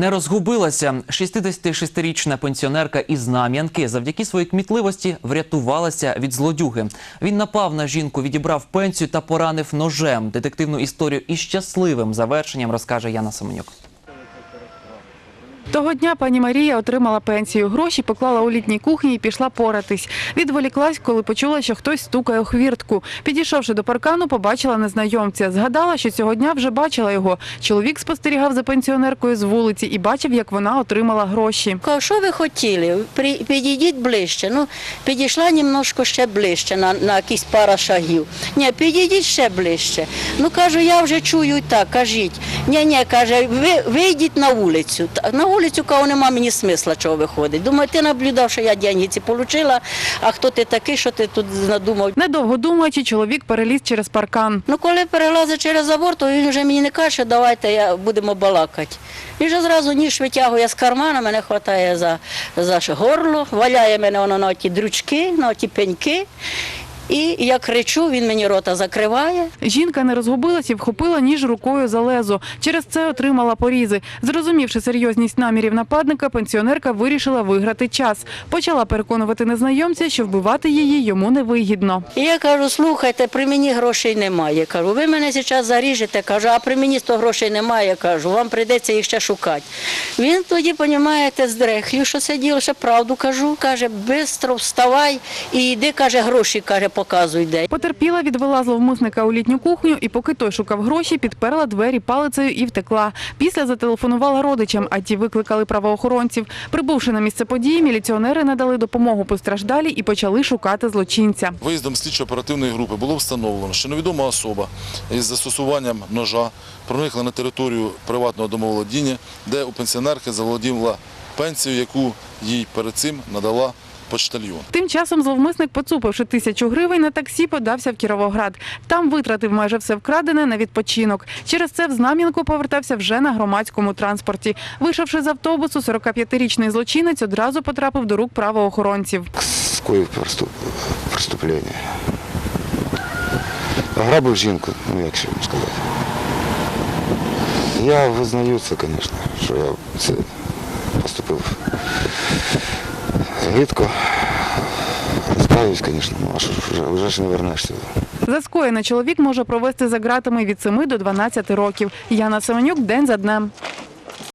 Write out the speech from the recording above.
Не розгубилася 66-річна пенсіонерка із Знам'янки завдяки своїй кмітливості врятувалася від злодюги. Він напав на жінку, відібрав пенсію та поранив ножем. Детективну історію із щасливим завершенням розкаже Яна Семенюк. Того дня пані Марія отримала пенсію. Гроші поклала у літній кухні і пішла поратись. Відволіклась, коли почула, що хтось стукає у хвіртку. Підійшовши до паркану, побачила незнайомця. Згадала, що цього дня вже бачила його. Чоловік спостерігав за пенсіонеркою з вулиці і бачив, як вона отримала гроші. Кажу, що ви хотіли? Підійдіть ближче. Ну, підійшла немножко ще ближче, на, на якісь пара шагів. Ні, підійдіть ще ближче. Ну, кажу, я вже чую так, кажіть. Ні, ні, каже, ви вийдіть на вулицю. На вулицю, кого нема мені смисла чого виходить. Думаю, ти наблюдав, що я деньги ці отримала, а хто ти такий, що ти тут надумав? Недовго думаючи, чоловік переліз через паркан. Ну, коли перелазить через забор, то він вже мені не каже, що давайте я, будемо балакати. Він вже зразу ніж витягує з кармана, мене хватає за, за горло, валяє мене воно на ті дрючки, на ті пеньки. І я кричу, він мені рота закриває. Жінка не розгубилась і вхопила ніж рукою за лезо. Через це отримала порізи. Зрозумівши серйозність намірів нападника, пенсіонерка вирішила виграти час. Почала переконувати незнайомця, що вбивати її йому не вигідно. І я кажу, слухайте, при мені грошей немає. Кажу, ви мене зараз заріжете, кажу, а при мені 100 грошей немає, кажу, вам прийдеться їх ще шукати. Він тоді, розумієте, здрехлю, що це діло, ще правду кажу. Каже, бистро вставай і йди, каже, гроші, каже, показуй де. Потерпіла, відвела зловмисника у літню кухню і, поки той шукав гроші, підперла двері палицею і втекла. Після зателефонувала родичам, а ті викликали правоохоронців. Прибувши на місце події, міліціонери надали допомогу постраждалій і почали шукати злочинця. Виїздом слідчо-оперативної групи було встановлено, що невідома особа із застосуванням ножа проникла на територію приватного домоволодіння, де у пенсіонерки заволоділа пенсію, яку їй перед цим надала почтальйон. Тим часом зловмисник, поцупивши тисячу гривень на таксі, подався в Кіровоград. Там витратив майже все вкрадене на відпочинок. Через це в Знам'янку повертався вже на громадському транспорті. Вийшовши з автобусу, 45-річний злочинець одразу потрапив до рук правоохоронців. скоїв преступлення. Ограбив жінку, ну як ще вам сказати. Я визнаю це, звісно, що я це поступив гидко. Розкаюсь, звісно, вже, вже ж не вернешся. За скоєне чоловік може провести за ґратами від 7 до 12 років. Яна Семенюк день за днем.